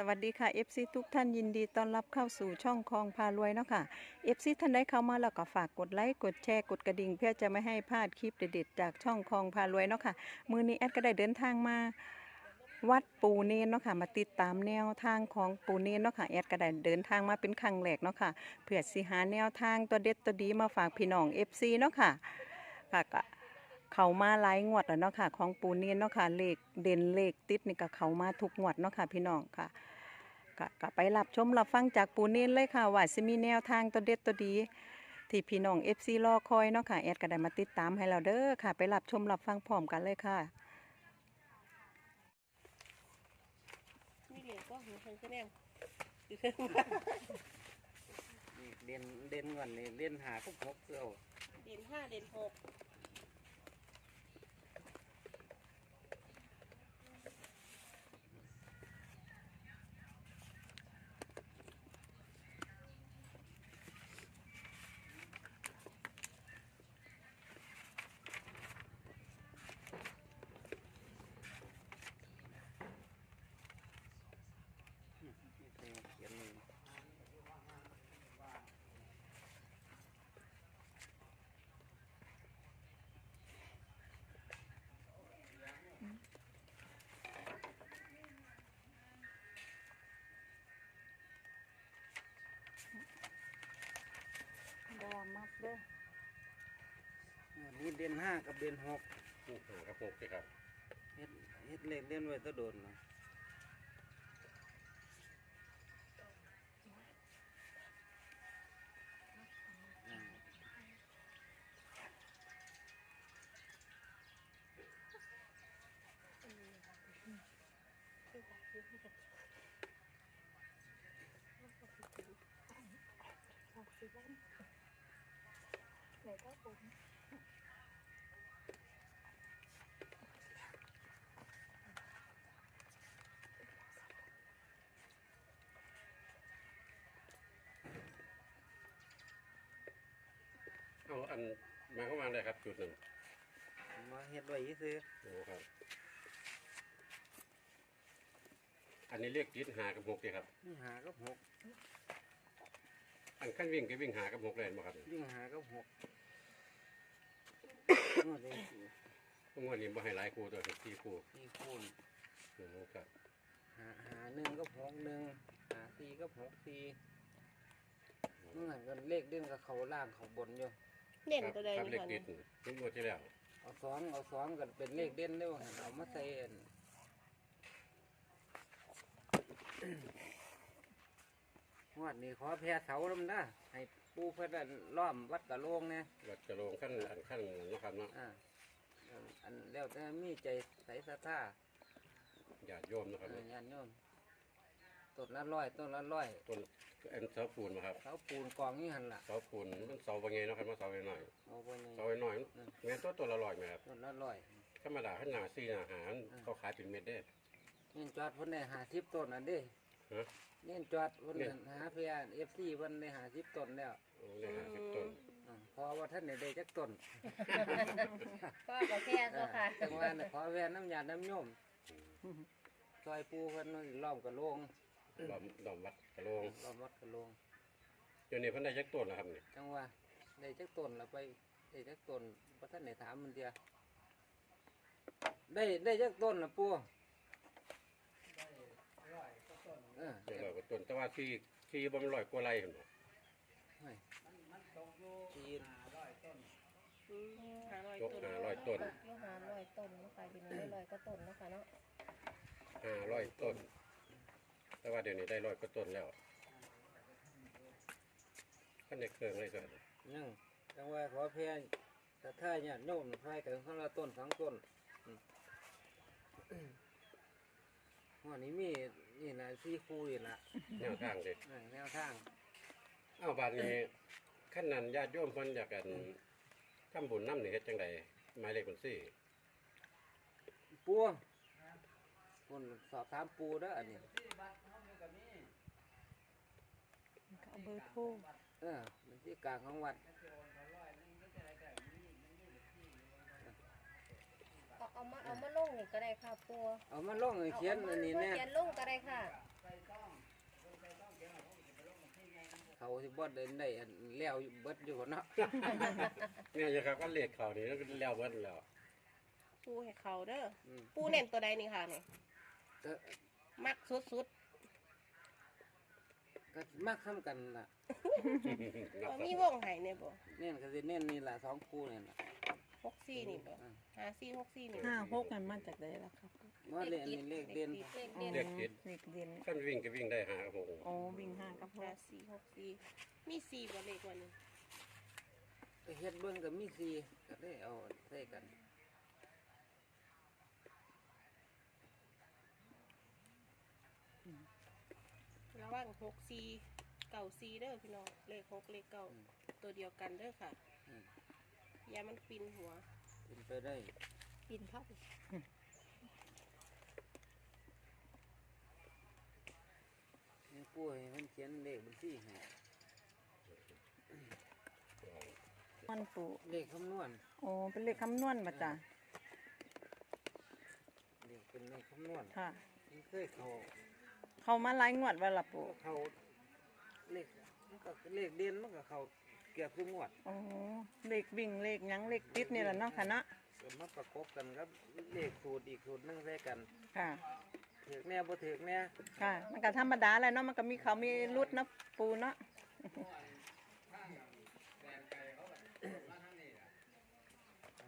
สวัสดีค่ะ FC ทุกท่านยินดีต้อนรับเข้าสู่ช่องคลองพารวยเนาะค่ะ FC ท่านใดเข้ามาแล้วก็ฝากกดไลค์กดแชร์กดกระดิ่ง เพื่อจะไม่ให้พลาดคลิปเด็ดๆจากช่องคลองพารวยเนาะค่ะ มือนี้แอดก็ได้เดินทางมา วัดปูเนนเนาะค่ะ มาติดตามแนวทางของปูเนนเนาะค่ะแอดก็ได้เดินทางมาเป็นครั้งแรกเนาะค่ะเพื่อสิหาแนวทางตัวเด็ดตัวดีมาฝากพี่น้อง FC เนาะค่ะค่ะก็เขามาหลายงวดแล้วเนาะค่ะ ของปูเนียนเนาะค่ะเลขเด่นเลขติดนี่ก็เขามาทุกงวดเนาะค่ะพี่น้องค่ะ ก็ก็ไปรับชมรับฟังจากปูเนียนเลยค่ะว่าสิมีแนวทางตัวเด็ดตัวดีที่พี่น้อง FC รอคอยเนาะค่ะแอดก็ได้มาติดตามให้เราเด้อค่ะ ไปรับชมรับฟังพร้อมกันเลยค่ะนี่เหรียญก็หัวคนก็แนงนี่เด่นเด่นก่อนนี่เล่นหาก็พกเสื้อเด่นห้าเด่นหก นี่เขียนนี่ ดามัก เด้ออันนี้เด่นห้ากับเด่นหกนี่หากระปุกสิครับเฮ็ดเฮ็ดเลขเด่นไว้แตะโดนนะอ่า เอาอันหมายความว่าอะไรครับ จุดหนึ่งมาเฮ็ดไว้ซื้อโอ้ครับ อันนี้เรียกจิตหากับหกสิครับนี่หากับหกอันขั้นวิ่งก็วิ่งหากับหกเลยมาครับ วิ่งหากับหก นวดเลยสี่พวกวันนี้บ่ให้หลายครูตัวสี่ครูสี่คูณโอ้ครับหาหาหนึ่งกับหกหนึ่งหาสี่กับหกสี่เมื่อหันกันเลขเด่นกับเขาล่างเขาบนอยู่เด่นครับตัวใดครับนี่เรียกค่ะจิตนี่งวดที่แล้วเอาสองเอาสองกันเป็นเลขเด่นได้ว่าหันเอามาใส่อัน งว ดนี้ขอแพ้เสาลำนะให้ปูเพื่อนล้อมวัดกะโลงเนี่ยวัดจะลงขั้นอันขั้นนะครับเนาะอ่าอันอันแล้วแต่มีใจใส่ศรัทธาญาติโยมนะครับเออญาติโยมต้นละร้อยต้นละร้อยต้นอันเสาปูนมาครับเสาปูนกองนี่หันละเสาปูนมันเสาบางไงเนาะครับว่าเสาหน่อยเอาไปในๆเสาหน่อยๆแม่นตัวตัวละร้อยไหมครับต้นละร้อยธรรมดาขนาดสี่หนาหารเขาขายเป็นเม็ดได้ นี่จอดเพิ่นได้หาสิบต้นอันเด้ฮะนี่จอดเพิ่นเนี่ยหาเพียเอฟซีเพิ่นได้หาสิบต้นแล้วโอ้ได้หาสิบต้นอ่าเพอว่าท่านได้ได้จักต้นก็กาแฟก็ค่ะ จังหวะน่ะขอแวนน้ำยาน้ำโยมซอยปูเพิ่นล้อมกระโลงดอมดอมวัดกระโลงล้อมวัดกระโลงเดี๋ยวนี้เพิ่นได้ยักต้นแล้วครับนี่จังหวะได้จักต้นแล้วไปได้จักต้นพระท่านได้ถามมันเดียวได้ได้จักต้นละปู เออเดี๋ยวเราก็ต้นแต่ว่าที่ที่บ่มันร้อยกว่าไร่หั่นบ่ไม่จีนห้าร้อยยกต้นห้าร้อยต้นยกห้าร้อยต้นเนาะค่ะพี่น้องได้ร้อยก็ต้นเนาะค่ะเนาะห้าร้อยต้น แต่ว่าเดี๋ยวนี้ได้ร้อยกว่าต้นแล้วขั้นในเครื่องเลยครับนั่งจังหวะขอเพียงแต่ถ้าเนี่ยโยมไฟกันคนละต้นสองต้นอืมหั วนี้มีนี่นะสี่คู่นี่ละแนวทางเด็อ่าแนวทางเอ้าบาดนี้ขั้นนั้นญาติโยมเพิ่นอยากกันทำบุญน้ำนี่เฮ็ดจังไดหมายเลขบัญชีปูคนสอบถามปูเด้ออันนี้เอาเบอร์โทรเออมันที่กลางของวัด เอามาเอลงก็ได้ค่ะปัวเอามาลงให้เขียนอันนี้แน่เขียนลงก็ได้ค่ะ เขาสิบ่ได้ได้อันแล้วเบิดอยู่เนาะเนี่ยครับก็เลขเขานี่แล้วก็แล้วเบิดแล้ว ปูให้เขาเด้อปูเน้นตัวใดนี่ค่ะเนี่ยมักสุดก็มักทำกันล่ะมีวงไห้เนี่ยบ่เน่นก็สิเน่นนี่แหละสองคู่เนี่ยละ หกสี่นี่บ่อ่าห้าสี่หกสี่นี่ห้าหกมันมาจากใดล่ะครับว่าเลขนี่เลขเด่นเลขอ๋อเด่นเด็กติดเลขเด่นขั้นวิ่งก็วิ่งได้หาหกโอ้วิ่งห้ากับหห้ากสี่หกสี่มีสี่บ่เลขวันนี้ก็เฮ็ดเบิ่งก็มีสี่ก็ได้เอาใส่กันระหว่างหกสี่เก่าสี่เด้อพี่น้องเลขหกเลขเก้าตัวเดียวกันเด้อค่ะ อืมอ ย่ามันปินหัวเป็นไปได้ปินทับนี่ปู่ให้มันเขียนเลขบัญชีให้มันปูเลขคำนวณโอ้เป็นเลขคำนวณมาจ้ะเลขเป็นเลขคำนวณค่ะ มันเคยเข้าเขามาไล่งวดว่าละปู เข้าเลขมันก็เลขเด่นมันก็เข้า เกือบทุกงวดโอ้เลขวิ่งเลขหยังเลขติดนี่แหละเนาะค่ะเนาะก็มาประกบกันครับเลขสูตรอีกสูตรหนึงใส่กันค่ะ ถือกแน่บ่ถือกแน่ค่ะ มันก็ธรรมดาแหละเนาะมันก็มีเขามีรุดเนาะปูเนาะ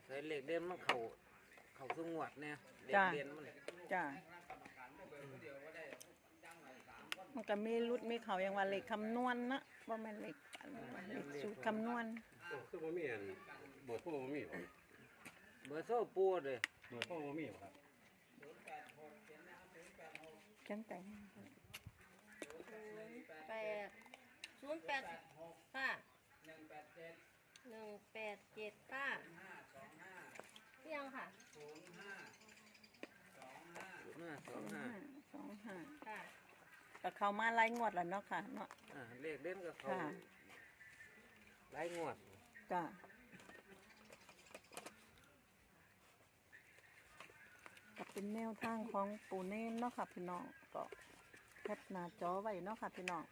ใส่เลขเด่นมันเข้าเข้าทุกงวดเนี่ยเลขเด่นมันจ้ะมันก็มีรุดมีเขาอย่างว่าเลขคำนวณเนาะว่าแม่นเลขอันว่าเลข สูตรคำนวณโอ้คือบ่มีอันเบอร์โทรบ่มีบ่เบอร์โซ่ปูเลยเบอร์โทรบ่มีบ่ครับเขียนแต่งแปดศูนย์แปดค่ะหนึ่งแปดเจ็ดค่ะเที่ยงค่ะห้าสองห้าสองห้าค่ะก็เข้ามาไล่งวดแล้วเนาะค่ะเนาะอ่าเลขเด่นก็เข้าค่ะ หลายงวดจ้ะก็เป็นแนวทางของปูเน่นเนาะค่ะพี่น้องก็แคปหน้าจอไว้เนาะค่ะพี่น้อง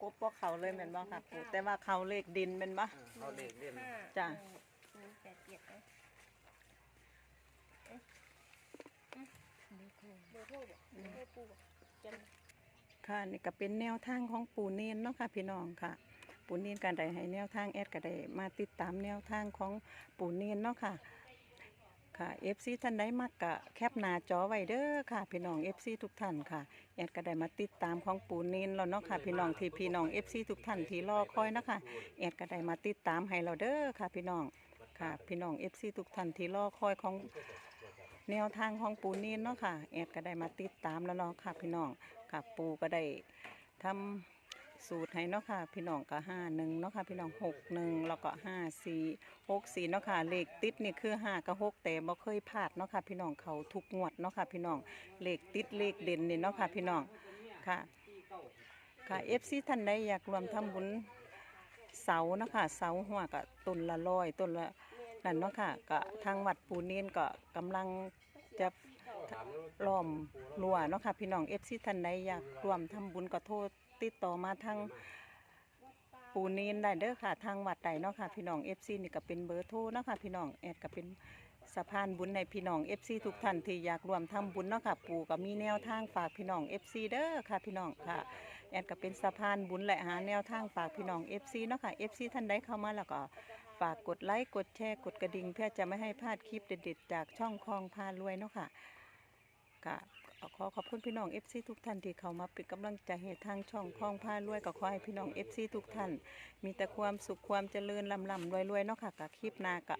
กบบ่เขาเลยแม่นบ่ค่ะปูแต่ว่าเขาเลขดินแม่นบ่อ่าเอาเลขเด่นห้าจ้ะศูนย์แปดเจ็ดนะเอ๊ะเอ๊ะเบอร์โทรบอกเบอร์โทรปูบอกจำ ค่ะนี่ก็เป็นแนวทางของปูเนนเนาะค่ะพี่น้องค่ะ ปูเนนการได้ให้แนวทางแอดก็ได้มาติดตามแนวทางของปูเนนเนาะค่ะค่ะ FC ท่านใดมักกะแคปหน้าจอไว้เด้อค่ะ พี่น้อง FC ทุกท่านค่ะแอดก็ได้มาติดตามของปูเนนแล้วเนาะค่ะ พี่น้องที่พี่น้อง FC ทุกท่านที่รอคอยเนาะคะแอดก็ได้มาติดตามให้เราเด้อค่ะ พี่น้องค่ะ พี่น้อง FC ทุกท่านที่รอคอยของ แนวทางของปูเนนเนาะค่ะแอดก็ได้มาติดตามแล้วเนาะค่ะ พี่น้องค่ะปูก็ได้ทำสูตรให้เนาะค่ะ พี่น้องก็ห้าหนึ่งเนาะค่ะ พี่น้องหกหนึ่งแล้วก็ห้าสี่หกสี่เนาะค่ะเลขติดนี่คือห้ากับหกแต่บ่เคยพลาดเนาะค่ะ พี่น้องเขาทุกงวดเนาะค่ะ พี่น้องเลขติดเลขเด่นนี่เนาะค่ะ พี่น้องค่ะค่ะเอฟซีท่านใดอยากรวมทำบุญเสาเนาะค่ะเสาหัวกับต้นละร้อยต้นละ นั่นเนาะค่ะ ก็ทางวัดปูเนียนก็กำลังจะล้อมรั้วเนาะค่ะ พี่น้องเอฟซีท่านใดอยากร่วมทำบุญก็โทษติดต่อมาทางปูนีนได้เด้อค่ะ ทางวัดใดเนาะค่ะ พี่น้องเอฟซีนี่ก็เป็นเบอร์โทรเนาะค่ะ พี่น้องแอดก็เป็นสะพานบุญในพี่น้องเอฟซีทุกท่านที่อยากร่วมทำบุญเนาะค่ะ ปู่ก็มีแนวทางฝากพี่น้องเอฟซีเด้อค่ะ พี่น้องค่ะ แอดก็เป็นสะพานบุญและหาแนวทางฝากพี่น้องเอฟซีเนาะค่ะเอฟซีท่านใดเข้ามาแล้วก็ ฝากกดไลค์กดแชร์กดกระดิ่งเพื่อจะไม่ให้พลาดคลิปเด็ดๆ จากช่องคลองพารวยเนาะค่ะก็ขอขอบคุณพี่น้อง FC ทุกท่านที่เข้ามาเป็นกำลังใจให้ทางช่องคลองพารวยก็ขอให้พี่น้อง FC ทุกท่าน มีแต่ความสุขความเจริญลำลำรวยรวยๆเนาะค่ะกับคลิปหน้าก็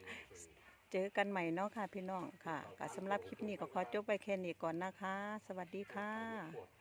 เจอกันใหม่เนาะค่ะพี่น้องค่ะก็สำหรับคลิปนี้ก็ขอจบไปแค่นี้ก่อนนะคะ สวัสดีค่ะ